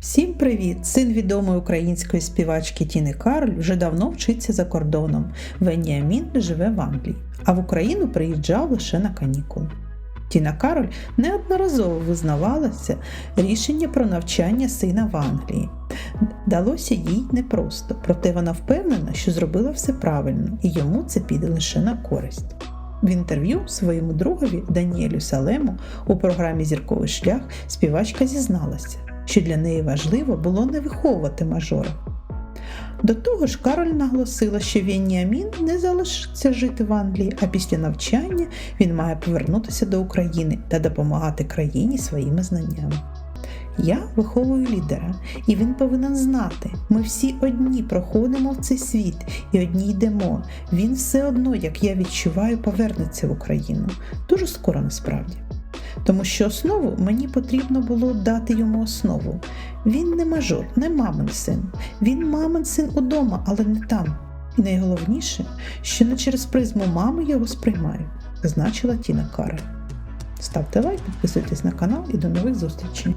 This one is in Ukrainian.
Всім привіт! Син відомої української співачки Тіни Кароль вже давно вчиться за кордоном. Веніамін живе в Англії, а в Україну приїжджав лише на канікули. Тіна Кароль неодноразово визнавалася рішення про навчання сина в Англії. Далося їй непросто, проте вона впевнена, що зробила все правильно, і йому це піде лише на користь. В інтерв'ю своєму другові Даніелю Салему у програмі Зірковий шлях співачка зізналася, що для неї важливо було не виховувати мажора. До того ж, Кароль наголосила, що Веніамін не залишиться жити в Англії, а після навчання він має повернутися до України та допомагати країні своїми знаннями. Я виховую лідера, і він повинен знати, ми всі одні проходимо в цей світ і одні йдемо. Він все одно, як я відчуваю, повернеться в Україну. Дуже скоро насправді. Тому що основу мені потрібно було дати йому основу. Він не мажор, не мамин син. Він мамин син удома, але не там. І найголовніше, що не через призму мами його сприймаю, значила Тіна Кара. Ставте лайк, підписуйтесь на канал і до нових зустрічей.